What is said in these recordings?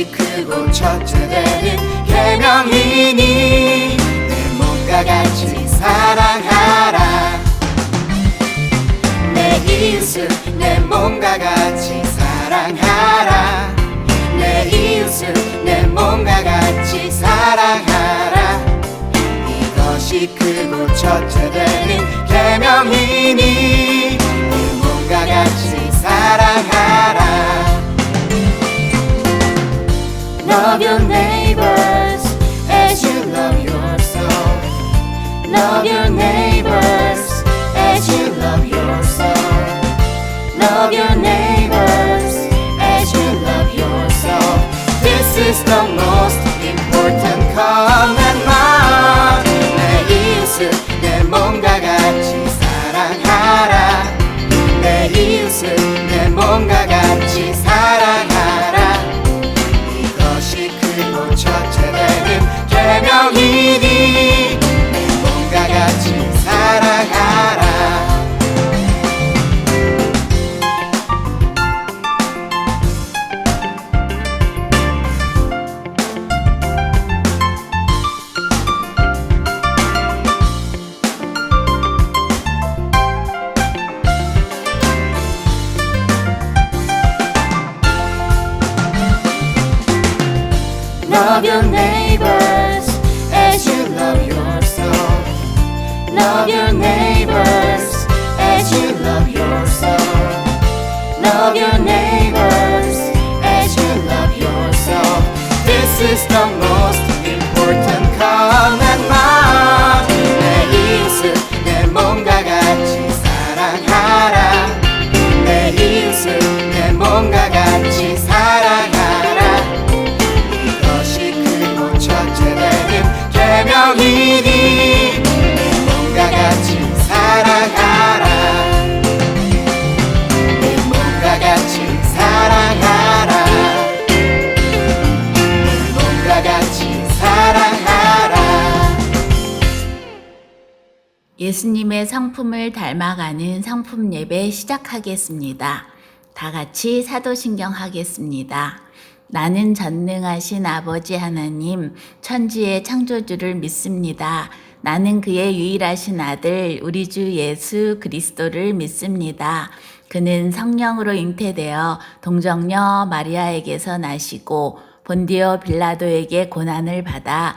이 크고 첫째되는 계명이니 내 몸과 같이 사랑하라. 내 이웃을 내 몸과 같이 사랑하라. 내 이웃을 내 몸과 같이 사랑하라. 이것이 크고 첫째되는 계명이니 내 몸과 같이 사랑하라. Love your neighbors as you love yourself. Love your neighbors 성품을 닮아가는 성품 예배 시작하겠습니다. 다 같이 사도신경 하겠습니다. 나는 전능하신 아버지 하나님, 천지의 창조주를 믿습니다. 나는 그의 유일하신 아들, 우리 주 예수 그리스도를 믿습니다. 그는 성령으로 잉태되어 동정녀 마리아에게서 나시고 본디오 빌라도에게 고난을 받아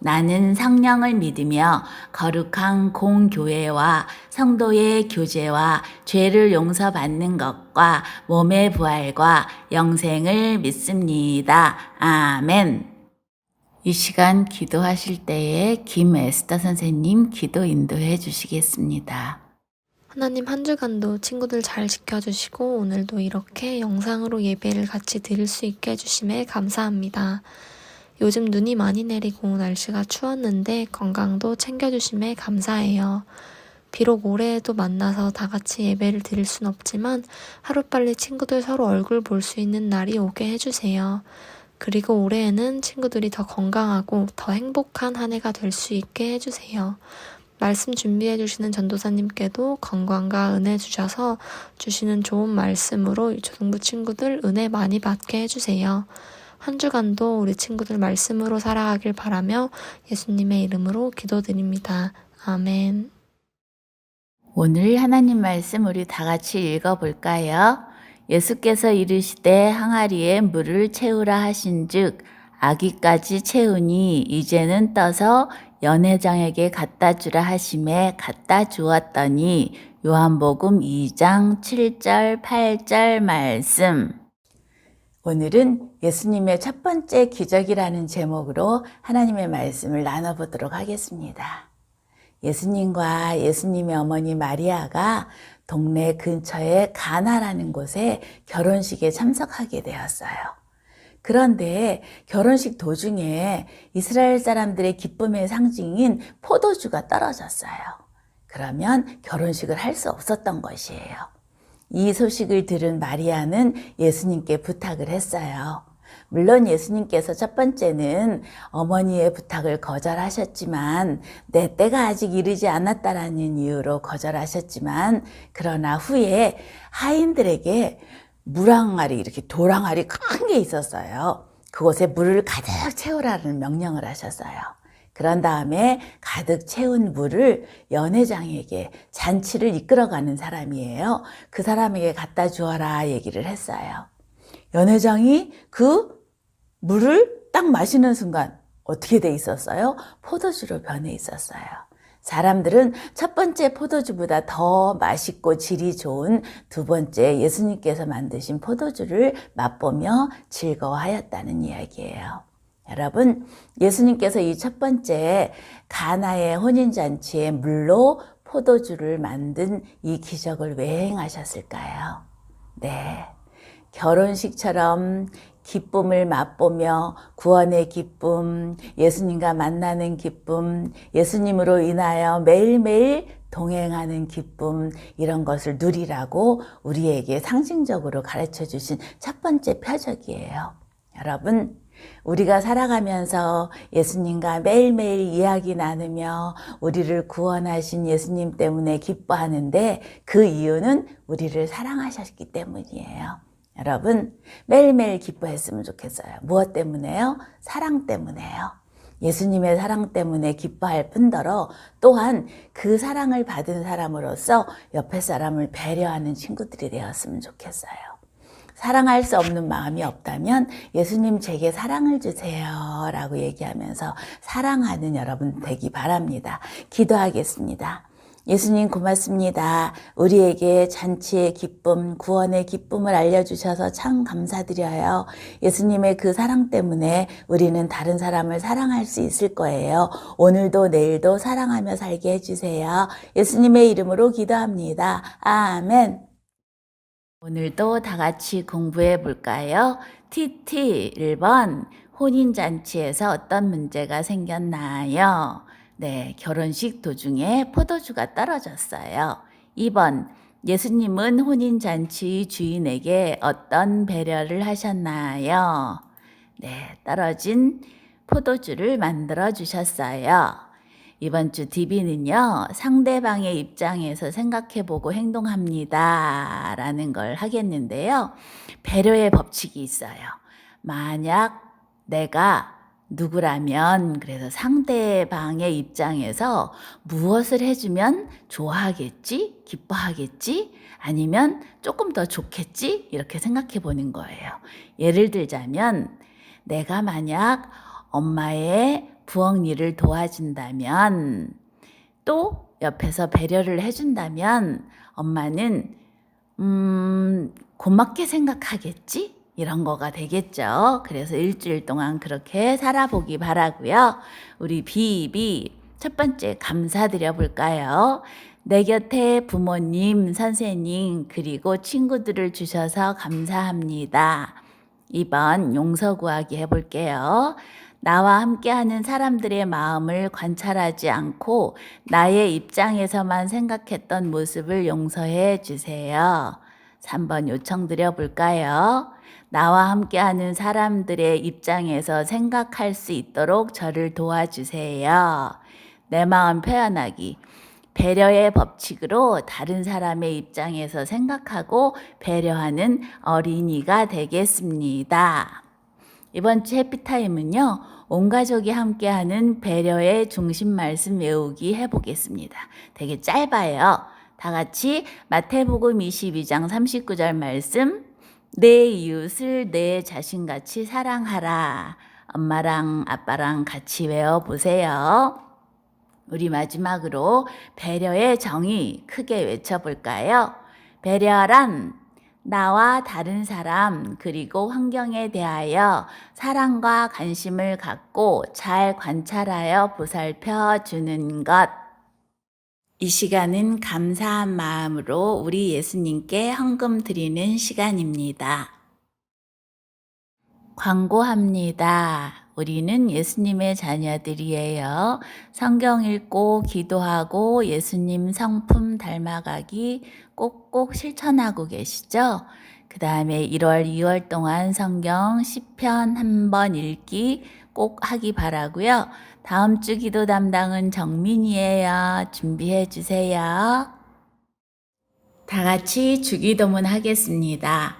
나는 성령을 믿으며 거룩한 공교회와 성도의 교제와 죄를 용서받는 것과 몸의 부활과 영생을 믿습니다. 아멘. 이 시간 기도하실 때에 김에스더 선생님 기도 인도해 주시겠습니다. 하나님 한 주간도 친구들 잘 지켜주시고 오늘도 이렇게 영상으로 예배를 같이 드릴 수 있게 해주심에 감사합니다. 요즘 눈이 많이 내리고 날씨가 추웠는데 건강도 챙겨주심에 감사해요. 비록 올해에도 만나서 다 같이 예배를 드릴 순 없지만 하루빨리 친구들 서로 얼굴 볼 수 있는 날이 오게 해주세요. 그리고 올해에는 친구들이 더 건강하고 더 행복한 한 해가 될 수 있게 해주세요. 말씀 준비해 주시는 전도사님께도 건강과 은혜 주셔서 주시는 좋은 말씀으로 초등부 친구들 은혜 많이 받게 해주세요. 한 주간도 우리 친구들 말씀으로 살아가길 바라며 예수님의 이름으로 기도드립니다. 아멘. 오늘 하나님 말씀 우리 다 같이 읽어 볼까요? 예수께서 이르시되 항아리에 물을 채우라 하신즉 아기까지 채우니 이제는 떠서 연회장에게 갖다 주라 하심에 갖다 주었더니 요한복음 2장 7절 8절 말씀 오늘은 예수님의 첫 번째 기적이라는 제목으로 하나님의 말씀을 나눠보도록 하겠습니다. 예수님과 예수님의 어머니 마리아가 동네 근처의 가나라는 곳에 결혼식에 참석하게 되었어요. 그런데 결혼식 도중에 이스라엘 사람들의 기쁨의 상징인 포도주가 떨어졌어요. 그러면 결혼식을 할 수 없었던 것이에요. 이 소식을 들은 마리아는 예수님께 부탁을 했어요. 물론 예수님께서 첫 번째는 어머니의 부탁을 거절하셨지만 내 때가 아직 이르지 않았다라는 이유로 거절하셨지만 그러나 후에 하인들에게 물항아리 이렇게 돌항아리 큰 게 있었어요. 그곳에 물을 가득 채우라는 명령을 하셨어요. 그런 다음에 가득 채운 물을 연회장에게 잔치를 이끌어가는 사람이에요. 그 사람에게 갖다 주어라 얘기를 했어요. 연회장이 그 물을 딱 마시는 순간 어떻게 돼 있었어요? 포도주로 변해 있었어요. 사람들은 첫 번째 포도주보다 더 맛있고 질이 좋은 두 번째 예수님께서 만드신 포도주를 맛보며 즐거워하였다는 이야기예요. 여러분, 예수님께서 이 첫 번째 가나의 혼인잔치에 물로 포도주를 만든 이 기적을 왜 행하셨을까요? 네. 결혼식처럼 기쁨을 맛보며 구원의 기쁨, 예수님과 만나는 기쁨, 예수님으로 인하여 매일매일 동행하는 기쁨, 이런 것을 누리라고 우리에게 상징적으로 가르쳐 주신 첫 번째 표적이에요. 여러분, 우리가 살아가면서 예수님과 매일매일 이야기 나누며 우리를 구원하신 예수님 때문에 기뻐하는데 그 이유는 우리를 사랑하셨기 때문이에요. 여러분, 매일매일 기뻐했으면 좋겠어요. 무엇 때문에요? 사랑 때문에요. 예수님의 사랑 때문에 기뻐할 뿐더러 또한 그 사랑을 받은 사람으로서 옆에 사람을 배려하는 친구들이 되었으면 좋겠어요. 사랑할 수 없는 마음이 없다면 예수님 제게 사랑을 주세요 라고 얘기하면서 사랑하는 여러분 되기 바랍니다. 기도하겠습니다. 예수님 고맙습니다. 우리에게 잔치의 기쁨, 구원의 기쁨을 알려주셔서 참 감사드려요. 예수님의 그 사랑 때문에 우리는 다른 사람을 사랑할 수 있을 거예요. 오늘도 내일도 사랑하며 살게 해주세요. 예수님의 이름으로 기도합니다. 아멘. 오늘도 다 같이 공부해 볼까요? TT 1번 혼인잔치에서 어떤 문제가 생겼나요? 네, 결혼식 도중에 포도주가 떨어졌어요. 2번 예수님은 혼인잔치 주인에게 어떤 배려를 하셨나요? 네, 떨어진 포도주를 만들어 주셨어요. 이번 주 DB는요, 상대방의 입장에서 생각해보고 행동합니다. 라는 걸 하겠는데요. 배려의 법칙이 있어요. 만약 내가 누구라면, 그래서 상대방의 입장에서 무엇을 해주면 좋아하겠지? 기뻐하겠지? 아니면 조금 더 좋겠지? 이렇게 생각해 보는 거예요. 예를 들자면, 내가 만약 엄마의 부엌 일을 도와준다면 또 옆에서 배려를 해준다면 엄마는 음 고맙게 생각하겠지 이런 거가 되겠죠. 그래서 일주일 동안 그렇게 살아보기 바라고요. 우리 비비 첫 번째 감사드려 볼까요? 내 곁에 부모님, 선생님, 그리고 친구들을 주셔서 감사합니다. 2번 용서 구하기 해볼게요. 나와 함께하는 사람들의 마음을 관찰하지 않고 나의 입장에서만 생각했던 모습을 용서해 주세요. 3번 요청 드려 볼까요? 나와 함께하는 사람들의 입장에서 생각할 수 있도록 저를 도와주세요. 내 마음 표현하기. 배려의 법칙으로 다른 사람의 입장에서 생각하고 배려하는 어린이가 되겠습니다. 이번 주 해피타임은요, 온 가족이 함께하는 배려의 중심 말씀 외우기 해보겠습니다. 되게 짧아요. 다 같이 마태복음 22장 39절 말씀, 내 이웃을 내 자신같이 사랑하라. 엄마랑 아빠랑 같이 외워보세요. 우리 마지막으로 배려의 정의 크게 외쳐볼까요? 배려란 나와 다른 사람 그리고 환경에 대하여 사랑과 관심을 갖고 잘 관찰하여 보살펴 주는 것. 이 시간은 감사한 마음으로 우리 예수님께 헌금 드리는 시간입니다. 광고합니다. 우리는 예수님의 자녀들이에요. 성경 읽고 기도하고 예수님 성품 닮아가기 꼭꼭 실천하고 계시죠? 그 다음에 1월, 2월 동안 성경 10편 한 번 읽기 꼭 하기 바라고요. 다음 주 기도 담당은 정민이에요. 준비해 주세요. 다 같이 주기도문 하겠습니다.